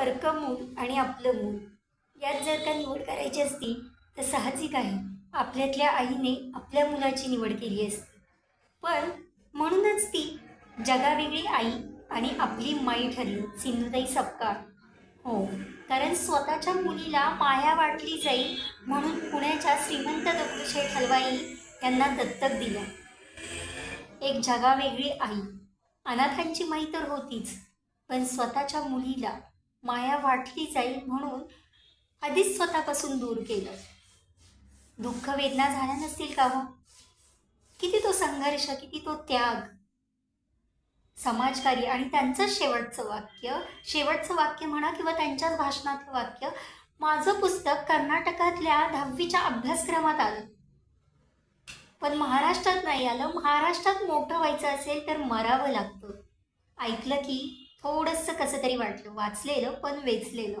परकं मूल आणि आपलं मूल यात जर का निवड करायची असती तर साहजिक आहे आपल्यातल्या आईने आपल्या मुलाची निवड केली असती. पण म्हणूनच ती जगावेगळी आई आणि आपली माई ठरली सिंधुताई सपकाळ. हो कारण स्वतःच्या मुलीला माया वाटली जाईल म्हणून पुण्याच्या श्रीमंत दगडूशेठ हलवाई यांना दत्तक दिलं. एक जगावेगळी आई. अनाथांची माई तर होतीच पण स्वतःच्या मुलीला माया वाटली जाईल म्हणून आधीच स्वतःपासून दूर केलं. दुःख वेदना झाल्या नसतील का हो? किती तो संघर्ष किती तो त्याग. समाजकारी आणि त्यांचं शेवटचं वाक्य शेवटचं वाक्य म्हणा किंवा त्यांच्याच भाषणातलं वाक्य माझं पुस्तक कर्नाटकातल्या दहावीच्या अभ्यासक्रमात आलं. पण महाराष्ट्रात नाही आलं. महाराष्ट्रात मोठं व्हायचं असेल तर मरावं लागतं. ऐकलं की थोडंसं कसं तरी वाटलं. वाचलेलं पण वेचलेलं.